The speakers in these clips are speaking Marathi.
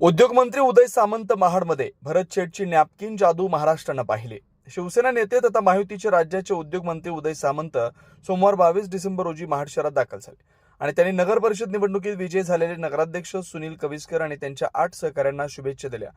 उद्योगमंत्री उदय सामंत महाडमध्ये भरत शेठची नॅपकिन जादू महाराष्ट्रानं पाहिली. शिवसेना नेते तथा महायुतीचे राज्याचे उद्योगमंत्री उदय सामंत सोमवार बावीस डिसेंबर रोजी महाड शहरात दाखल झाले. आणि त्यांनी नगर परिषद निवडणुकीत विजयी झालेले नगराध्यक्ष सुनील कविस्कर आणि त्यांच्या आठ सहकाऱ्यांना शुभेच्छा दिल्या.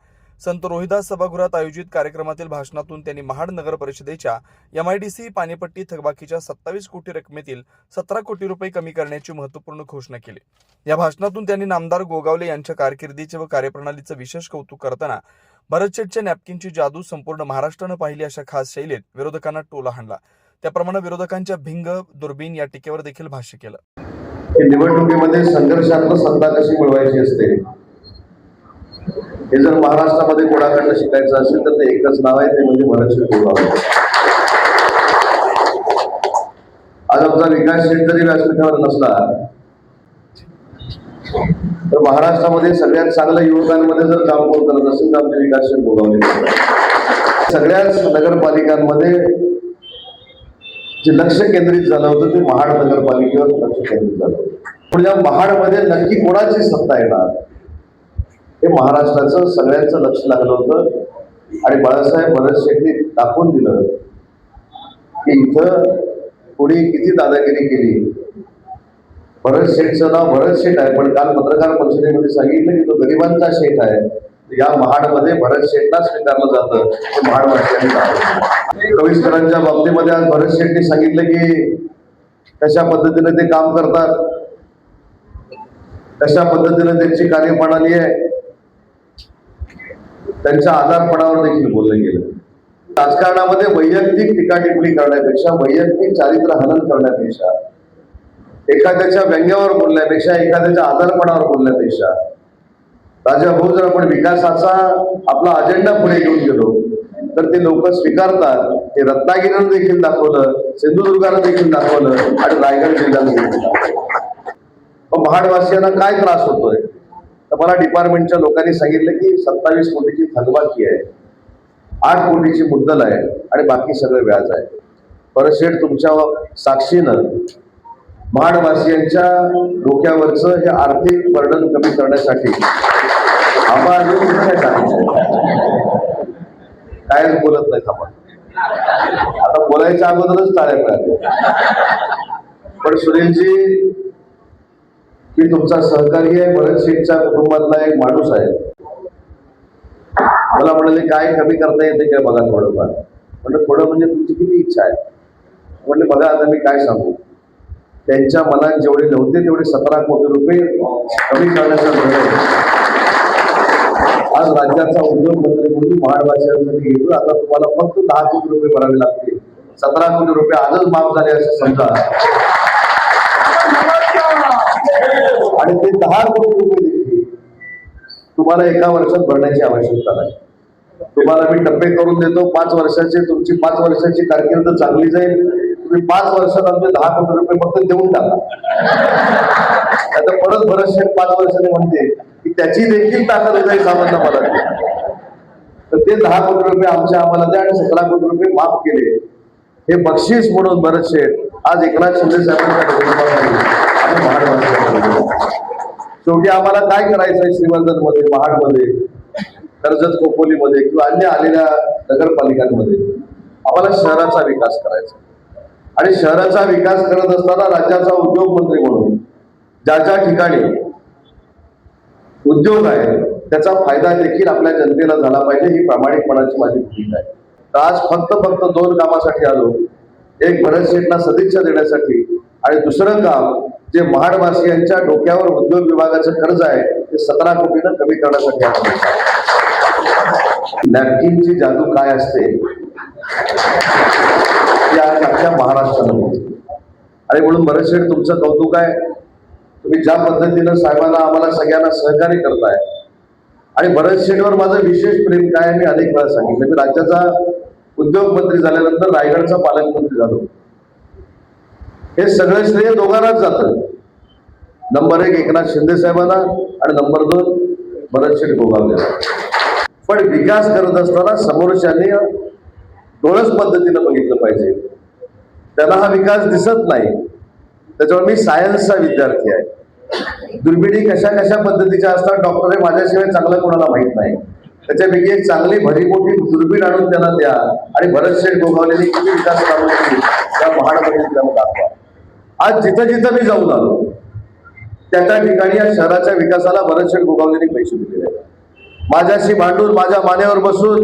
संत रोहिदास सभागृहात आयोजित कार्यक्रमातील भाषणातून त्यांनी महाड नगर परिषदेच्या एमआयडीसी पाणीपट्टी थकबाकीच्या सत्तावीस कोटी रकमेतील सतरा कोटी रुपये कमी करण्याची महत्त्वपूर्ण घोषणा केली. या भाषणातून त्यांनी नामदार गोगावले यांच्या कारकिर्दीचे व कार्यप्रणालीचं विशेष कौतुक करताना भरतशेठच्या नॅपकिनची जादू संपूर्ण महाराष्ट्रानं पाहिली अशा खास शैलीत विरोधकांना टोला हाणला. त्याप्रमाणे विरोधकांच्या भिंग दुर्बीन या टीकेवर देखील भाष्य केलं. निवडणुकीमध्ये संघर्षात्मक सत्ता कशी मिळवायची असते? हे जर महाराष्ट्रामध्ये कोणाकडनं शिकायचं असेल तर ते एकच नाव आहे ते म्हणजे भरतशेठ गोगावले आज आमचा विकास शेठ जरी व्यासपीठावर नसला तर महाराष्ट्रामध्ये सगळ्यात चांगल्या युवकांमध्ये जर काम कोण करत असेल तर आमचे विकास शेठ गोगावले सगळ्याच नगरपालिकांमध्ये जे लक्ष केंद्रित झालं होतं ते महाड नगरपालिकेवर लक्ष केंद्रित झालं होतं. पण या महाडमध्ये नक्की कोणाची सत्ता येणार? हे महाराष्ट्राचं सगळ्यांचं लक्ष लागलं होतं. आणि बाळासाहेब भरत शेट्टी दाखवून दिलं की इथं कोणी किती दादागिरी केली. भरत शेठचं नाव भरत शेठ आहे पण काल पत्रकार परिषदेमध्ये सांगितलं की तो गरिबांचा शेठ आहे. या महाडमध्ये भरत शेठला स्वीकारलं जातं. हे महाडवासियांनी कविस्करांच्या बाबतीमध्ये आज भरत शेठने सांगितलं की कशा पद्धतीने ते काम करतात. कशा पद्धतीने त्यांची कार्यप्रणाली आहे. त्यांच्या आजारपणावर देखील बोललं गेलं. राजकारणामध्ये वैयक्तिक टीका टिप्पणी करण्यापेक्षा वैयक्तिक चारित्र्य हनन करण्यापेक्षा एखाद्याच्या व्यंग्यावर बोलण्यापेक्षा एखाद्याच्या आजारपणावर बोलण्यापेक्षा राजा भाऊ जर आपण विकासाचा आपला अजेंडा पुढे घेऊन गेलो तर ते लोक स्वीकारतात. ते रत्नागिरीनं देखील दाखवलं सिंधुदुर्गानं देखील दाखवलं आणि रायगड जिल्ह्यानं देखील दाखवलं. मग महाडवासियांना काय त्रास होतोय? तर मला डिपार्टमेंटच्या लोकांनी सांगितलं की सत्तावीस कोटीची थकबाकी आहे. आठ कोटीची मुद्दल आहे आणि बाकी सगळं व्याज आहे. परशेठ तुमच्या साक्षीनं महाडवासियांच्या डोक्यावरचं हे आर्थिक वर्णन कमी करण्यासाठी आम्हाला कायच बोलत नाही आपण. आता बोलायच्या अगोदरच टाळ्या मिळाल्या. पण सुनीलजी मी तुमचा सहकारी आहे भरत शेठच्या कुटुंबातला एक माणूस आहे. मला म्हणाले काय कमी करता येते काय बघा थोडंफार. म्हणलं थोडं म्हणजे तुमची किती इच्छा आहे? म्हणले बघा आता मी काय सांगू. त्यांच्या मनात जेवढे नव्हते तेवढे सतरा कोटी रुपये कमी करण्याचा निर्णय आज राज्याचा उद्योग मंत्री म्हणून महाडवासियांसाठी घेतो आता तुम्हाला फक्त दहा कोटी रुपये भरावे लागतील. सतरा कोटी रुपये आजच माफ झाले असे समजा. आणि ते दहा कोटी रुपये देखील तुम्हाला एका वर्षात भरण्याची आवश्यकता नाही. तुम्हाला मी टप्पे करून देतो पाच वर्षाचे तुमची पाच वर्षाची कारकीर्द चांगली जाईल. तुम्ही पाच वर्षात आमचे दहा कोटी रुपये फक्त देऊन टाका. आता परत भरतशेठ पाच वर्षाने म्हणते की त्याची देखील ताकद उदय सामान्य मला तर ते दहा कोटी रुपये आमच्या आम्हाला द्या आणि सतरा कोटी रुपये माफ केले. हे बक्षीस म्हणून भरतशेठ आज एकनाथ शिंदे साहेबांच्या शेवटी आम्हाला काय करायचंय आहे श्रीवर्धनमध्ये महाडमध्ये कर्जत खोपोलीमध्ये किंवा अन्य आलेल्या नगरपालिकांमध्ये? आम्हाला शहराचा विकास करायचा. आणि शहराचा विकास करत असताना राज्याचा उद्योग मंत्री म्हणून ज्या ज्या ठिकाणी उद्योग आहे त्याचा फायदा देखील आपल्या जनतेला झाला पाहिजे ही प्रामाणिकपणाची माझी भूमिका आहे. तर आज फक्त फक्त दोन कामासाठी आलो. एक भरत शेठना सदिच्छा देण्यासाठी आणि दुसरं काम जे महाडवासियांच्या डोक्यावर उद्योग विभागाचं कर्ज आहे ते सतरा कोटीनं कमी करण्यासाठी आपण नॅपकिनची जादू काय असते? या अख्ख्या महाराष्ट्रामध्ये आणि म्हणून भरत शेठ तुमचं कौतुक आहे. तुम्ही ज्या पद्धतीनं साहेबांना आम्हाला सगळ्यांना सहकार्य करताय. आणि भरत शेठवर माझं विशेष प्रेम काय मी अनेक वेळा सांगितलं. मी राज्याचा उद्योग मंत्री झाल्यानंतर रायगडचा पालकमंत्री झालो. हे सगळं श्रेय दोघांनाच जातं. नंबर एक एकनाथ शिंदे साहेबांना आणि नंबर दोन भरतशेठ गोगावले. पण विकास करत असताना समोरच्यांनी डोळस पद्धतीनं बघितलं पाहिजे. त्याला हा विकास दिसत नाही. त्याच्यामुळे मी सायन्सचा विद्यार्थी आहे. दुर्बिणी कशा कशा पद्धतीच्या असतात डॉक्टर हे माझ्याशिवाय चांगलं कोणाला माहीत नाही. त्याच्यापैकी एक चांगली भरी मोठी दुर्बीण आणून त्यांना द्या. आणि भरतशेठ गोगावलेने किती विकास कामं त्या महाडमध्ये त्यांना दाखवा. आज जिथं जिथं मी जाऊन आलो त्या त्या ठिकाणी या शहराच्या विकासाला बरेचसे गुगावलेली गोगावलेने पैसे दिलेले आहेत. माझ्याशी भांडून माझ्या मान्यावर बसून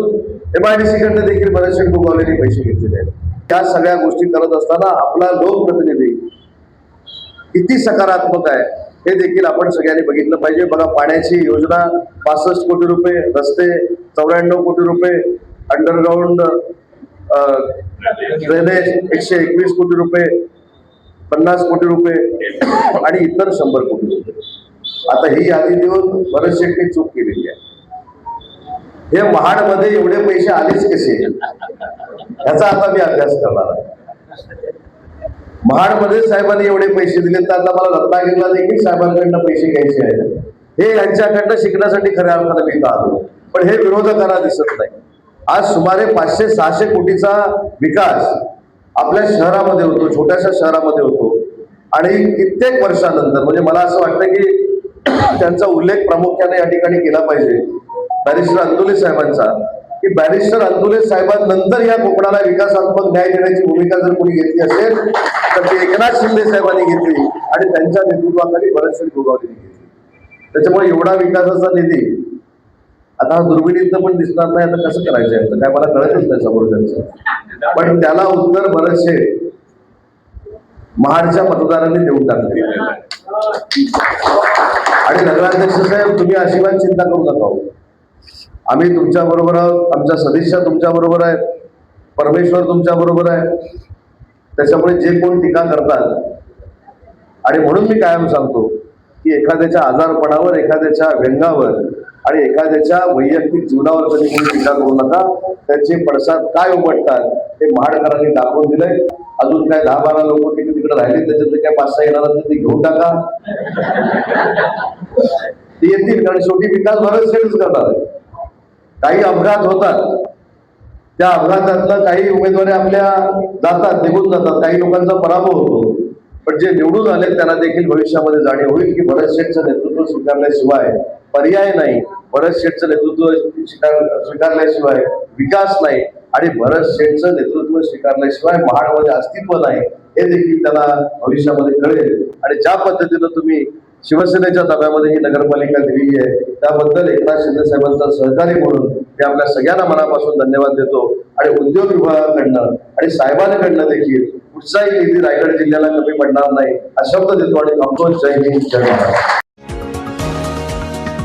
एम आय डी सी कडनं देखील बरेचसे शेठ गोगावलेने पैसे घेतलेले आहेत. त्या सगळ्या गोष्टी करत असताना आपला लोकप्रतिनिधी किती सकारात्मक आहे हे देखील आपण सगळ्यांनी बघितलं पाहिजे. बघा पाण्याची योजना पासष्ट कोटी रुपये रस्ते चौऱ्याण्णव कोटी रुपये अंडरग्राऊंड ड्रेनेज एकशे एकवीस कोटी रुपये पन्नास कोटी रुपये आणि इतर शंभर कोटी रुपये. आता ही यादी देऊन बरेच शेट्टी चूक केलेली आहे. हे महाडमध्ये एवढे पैसे आलेच कसे? ह्याचा आता मी अभ्यास करणार आहे. महाडमध्ये साहेबांनी एवढे पैसे दिले तर आता मला रत्नागिरीला देखील साहेबांकडनं पैसे घ्यायचे आहेत. हे यांच्याकडनं शिकण्यासाठी खऱ्या अर्थानं मी का आलो. पण हे विरोधकांना दिसत नाही. आज सुमारे पाचशे सहाशे कोटीचा विकास आपल्या शहरामध्ये होतो छोट्याशा शहरामध्ये होतो. आणि कित्येक वर्षानंतर म्हणजे मला असं वाटतं की त्यांचा उल्लेख प्रामुख्याने या ठिकाणी केला पाहिजे. बॅरिस्टर अंदुले साहेबांचा. की बॅरिस्टर अंदुले साहेबांनंतर या कोकणाला विकासात्मक न्याय देण्याची भूमिका जर कोणी घेतली असेल तर ती एकनाथ शिंदे साहेबांनी घेतली आणि त्यांच्या नेतृत्वाखाली बरेचसे गोगावलेनी घेतली. त्याच्यामुळे एवढा विकासाचा निधी आता हा दुर्बिणीतनं पण दिसणार नाही आता कसं करायचं याचं? काय मला कळतच नाही समोर त्यांचं. पण त्याला उत्तर बरेचसे महाडच्या मतदारांनी देऊन टाकले. आणि नगराध्यक्ष साहेब तुम्ही अजिबात चिंता करू नका हो. आम्ही तुमच्या बरोबर आहोत आमच्या सदिच्छा तुमच्या बरोबर आहेत परमेश्वर तुमच्या बरोबर आहे. त्याच्यामुळे जे कोण टीका करतात आणि म्हणून मी कायम सांगतो की एखाद्याच्या आजारपणावर एखाद्याच्या व्यंगावर आणि एखाद्याच्या वैयक्तिक जीवनावर कधी कोणी टीका करू नका त्याचे पडसाद काय उमटतात हे महाडकरांनी दाखवून दिलंय. अजून काय दहा बारा लोक तिकडे तिकडे राहिले त्याच्यातले काय पाच सहा येणार असतील ते घेऊन टाका. ते येतील कारण शेवटी विकास भारत सेटच करणार आहे काही अपघात होतात. त्या अपघातातलं काही उमेदवारी आपल्या जातात निघून जातात. काही लोकांचा पराभव होतो. पण जे निवडून आले त्यांना देखील भविष्यामध्ये जाणीव होईल की भरत शेठचं नेतृत्व स्वीकारल्याशिवाय पर्याय नाही. भरत शेठचं नेतृत्व स्वीकार स्वीकारल्याशिवाय विकास नाही आणि भरत शेठचं नेतृत्व स्वीकारल्याशिवाय महाडमध्ये अस्तित्व नाही हे देखील त्याला भविष्यामध्ये कळेल. आणि ज्या पद्धतीनं तुम्ही शिवसेनेच्या ताब्यामध्ये ही नगरपालिका दिलेली आहे त्याबद्दल एकनाथ शिंदे साहेबांचा सहकारी म्हणून मी आपल्या सगळ्यांना मनापासून धन्यवाद देतो. आणि उद्योग विभागाकडनं आणि साहेबांकडनं देखील कुठचाही निधी रायगड जिल्ह्याला कमी पडणार नाही हा शब्द देतो आणि थांबतो. जय हिंद जय